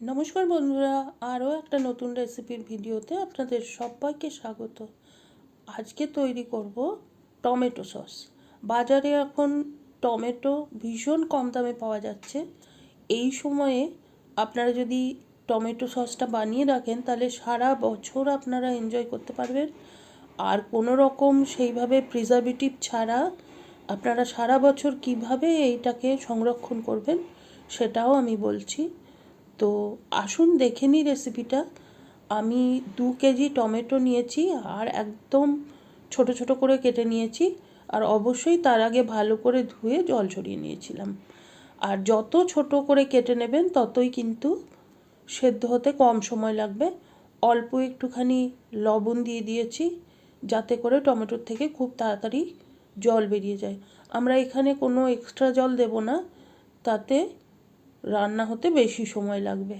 নমস্কার বন্ধুরা, আরও একটা নতুন রেসিপির ভিডিওতে আপনাদের সবাইকে স্বাগত। আজকে তৈরি করব টমেটো সস। বাজারে এখন টমেটো ভীষণ কম দামে পাওয়া যাচ্ছে। এই সময়ে আপনারা যদি টমেটো সসটা বানিয়ে রাখেন, তাহলে সারা বছর আপনারা এনজয় করতে পারবেন। আর কোনো রকম সেইভাবে প্রিজারভেটিভ ছাড়া আপনারা সারা বছর কীভাবে এইটাকে সংরক্ষণ করবেন, সেটাও আমি বলছি। তো আসুন দেখে নিই রেসিপিটা আমি দু কেজি টমেটো নিয়েছি আর একদম ছোট ছোট করে কেটে নিয়েছি আর অবশ্যই তার আগে ভালো করে ধুয়ে জল ছড়িয়ে নিয়েছিলাম। আর যত ছোট করে কেটে নেবেন ততই কিন্তু সেদ্ধ হতে কম সময় লাগবে। অল্প একটুখানি লবণ দিয়ে দিয়েছি যাতে করে টমেটোর থেকে খুব তাড়াতাড়ি জল বেরিয়ে যায়। আমরা এখানে কোনো এক্সট্রা জল দেব না। তাতে রান্না হতে বেশি সময় লাগবে।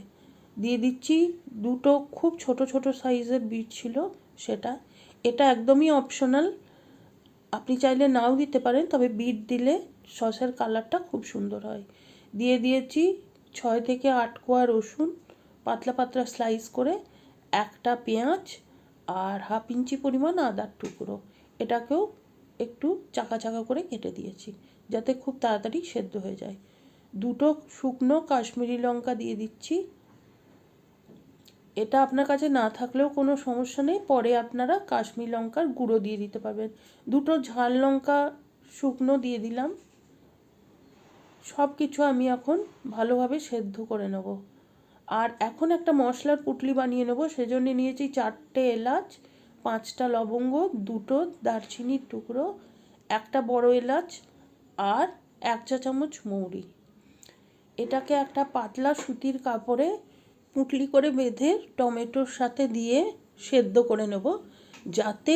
দিয়ে দিচ্ছি দুটো খুব ছোট ছোট সাইজের বিট ছিল সেটা। এটা একদমই অপশনাল আপনি চাইলে নাও দিতে পারেন, তবে বিট দিলে সসের কালারটা খুব সুন্দর হয়। দিয়ে দিয়েছি ছয় থেকে আট কোয়া রসুন, পাতলা পাতলা স্লাইস করে একটা পেঁয়াজ আর হাফ ইঞ্চি পরিমাণ আদার টুকরো। এটাকেও একটু চাকা চাকা করে কেটে দিয়েছি, যাতে খুব তাড়াতাড়ি সেদ্ধ হয়ে যায়। দুটো শুকনো কাশ্মীরি লঙ্কা দিয়ে দিচ্ছি। এটা আপনার কাছে না থাকলেও কোনো সমস্যা নেই, পরে আপনারা কাশ্মীর লঙ্কার গুঁড়ো দিয়ে দিতে পারবেন। দুটো ঝাল লঙ্কা শুকনো দিয়ে দিলাম। সব কিছু আমি এখন ভালোভাবে সেদ্ধ করে নেব। আর এখন একটা মশলার পুটলি বানিয়ে নেব, সেজন্য নিয়েছি চারটে এলাচ, পাঁচটা লবঙ্গ, দুটো দারচিনির টুকরো, একটা বড় এলাচ আর এক চা চামচ মৌরি। এটাকে একটা পাতলা সুতির কাপড়ে পুঁটলি করে বেঁধে টমেটোর সাথে দিয়ে সেদ্ধ করে নেব, যাতে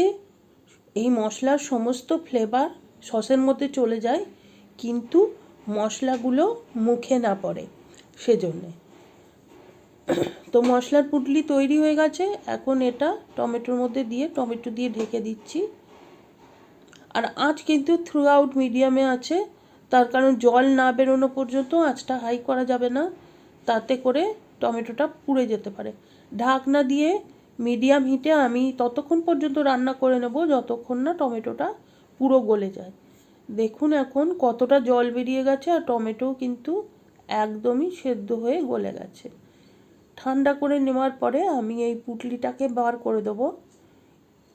এই মশলার সমস্ত ফ্লেভার সসের মধ্যে চলে যায়, কিন্তু মশলাগুলো মুখে না পড়ে সেজন্যে। তো মশলার পুটলি তৈরি হয়ে গেছে, এখন এটা টমেটোর মধ্যে দিয়ে টমেটো দিয়ে ঢেকে দিচ্ছি। আর আঁচ কিন্তু থ্রু আউট মিডিয়ামে আছে তার কারণ জল না বেরোনো পর্যন্ত আঁচটা হাই করা যাবে না। তাতে করে টমেটোটা পুড়ে যেতে পারে। ঢাকনা দিয়ে মিডিয়াম হিটে আমি ততক্ষণ পর্যন্ত রান্না করে নেব যতক্ষণ না টমেটোটা পুরো গলে যায়। দেখুন এখন কতটা জল বেরিয়ে গেছে আর টমেটোও কিন্তু একদমই সেদ্ধ হয়ে গলে গেছে। ঠান্ডা করে নেওয়ার পরে আমি এই পুটলিটাকে বার করে দেবো।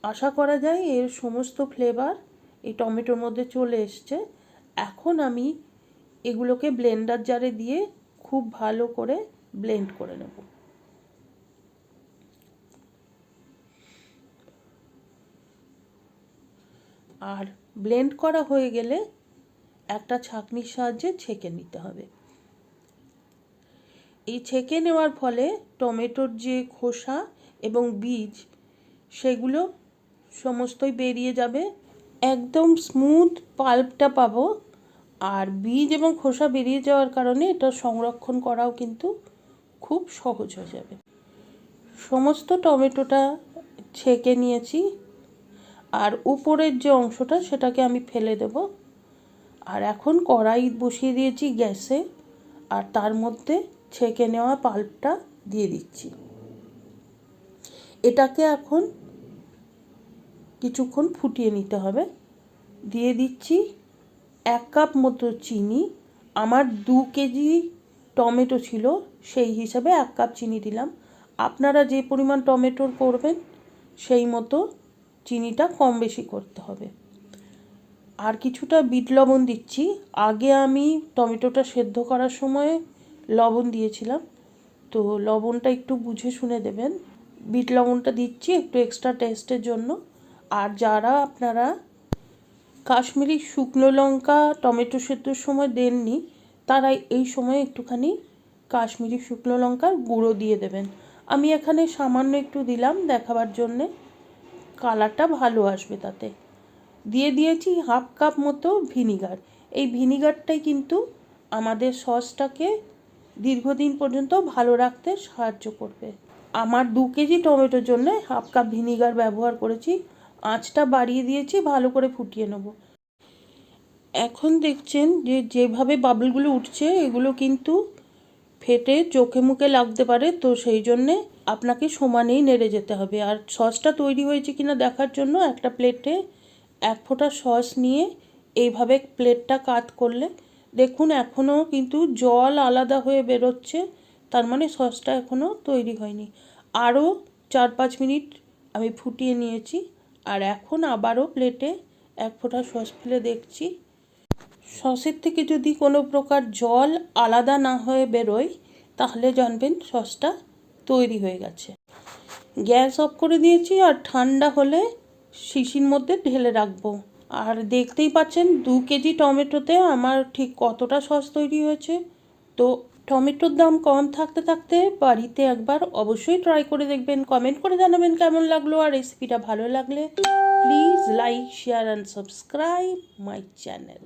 আশা করা যায় এর সমস্ত ফ্লেভার এই টমেটোর মধ্যে চলে এসছে। এখন আমি এগুলোকে ব্লেন্ডার জারে দিয়ে খুব ভালো করে ব্লেন্ড করে নেব। আর ব্লেন্ড করা হয়ে গেলে একটা ছাঁকনির সাহায্যে ছেঁকে নিতে হবে। এই ছেঁকে নেওয়ার ফলে টমেটোর যে খোসা এবং বীজ, সেগুলো সমস্তই বেরিয়ে যাবে। একদম স্মুথ পাল্পটা পাবো। আর বীজ এবং খোসা বেরিয়ে যাওয়ার কারণে এটা সংরক্ষণ করাও কিন্তু খুব সহজ হয়ে যাবে। সমস্ত টমেটোটা ছেঁকে নিয়েছি। আর উপরের যে অংশটা সেটাকে আমি ফেলে দেব। আর এখন কড়াই বসিয়ে দিয়েছি গ্যাসে। আর তার মধ্যে ছেঁকে নেওয়া পাল্পটা দিয়ে দিচ্ছি। এটাকে এখন কিছুক্ষণ ফুটিয়ে নিতে হবে। দিয়ে দিচ্ছি এক কাপ মতো চিনি। আমার দু কেজি টমেটো ছিল, সেই হিসাবে এক কাপ চিনি দিলাম। আপনারা যে পরিমাণ টমেটোর করবেন, সেই মতো চিনিটা কম বেশি করতে হবে। আর কিছুটা বিট লবণ দিচ্ছি। আগে আমি টমেটোটা সেদ্ধ করার সময় লবণ দিয়েছিলাম। তো লবণটা একটু বুঝে শুনে দেবেন। বিট লবণটা দিচ্ছি একটু এক্সট্রা টেস্টের জন্য। আর যারা আপনারা কাশ্মীরি শুকনো লঙ্কা, টমেটো সেদ্ধর সময় দেননি তারা এই সময় একটুখানি কাশ্মীরি শুকনো লঙ্কার গুঁড়ো দিয়ে দেবেন। আমি এখানে সামান্য একটু দিলাম দেখাবার জন্যে। কালারটা ভালো আসবে তাতে। দিয়ে দিয়েছি হাফ কাপ মতো ভিনিগার। এই ভিনিগারটাই কিন্তু আমাদের সসটাকে দীর্ঘদিন পর্যন্ত ভালো রাখতে সাহায্য করবে। আমার দু কেজি টমেটোর জন্য হাফ কাপ ভিনিগার ব্যবহার করেছি। আঁচটা বাড়িয়ে দিয়েছি, ভালো করে ফুটিয়ে নেব। এখন দেখছেন যে যেভাবে বাবলগুলো উঠছে, এগুলো কিন্তু ফেটে চোখে মুখে লাগতে পারে, তো সেই জন্যে আপনাকে সমানেই নেড়ে যেতে হবে। আর সসটা তৈরি হয়েছে কিনা দেখার জন্য একটা প্লেটে এক ফোঁটা সস নিয়ে এইভাবে প্লেটটা কাত করলে, দেখুন এখনও কিন্তু জল আলাদা হয়ে বেরোচ্ছে, তার মানে সসটা এখনও তৈরি হয়নি। আরও চার পাঁচ মিনিট আমি ফুটিয়ে নিয়েছি। আর এখন আবারও প্লেটে এক ফোঁটা সস ফেলে দেখছি। সসের থেকে যদি কোনো প্রকার জল আলাদা না হয়ে বেরোয়, তাহলে জানবেন সসটা তৈরি হয়ে গেছে। গ্যাস অফ করে দিয়েছি আর ঠান্ডা হলে শিশির মধ্যে ঢেলে রাখব। আর দেখতেই পাচ্ছেন, দু কেজি টমেটোতে আমার ঠিক কতটা সস তৈরি হয়েছে। তো টমেটোর দাম কম থাকতে থাকতে বাড়িতে একবার অবশ্যই ট্রাই করে দেখবেন। কমেন্ট করে জানাবেন কেমন লাগল আর রেসিপিটা ভালো লাগলে please like share and subscribe my channel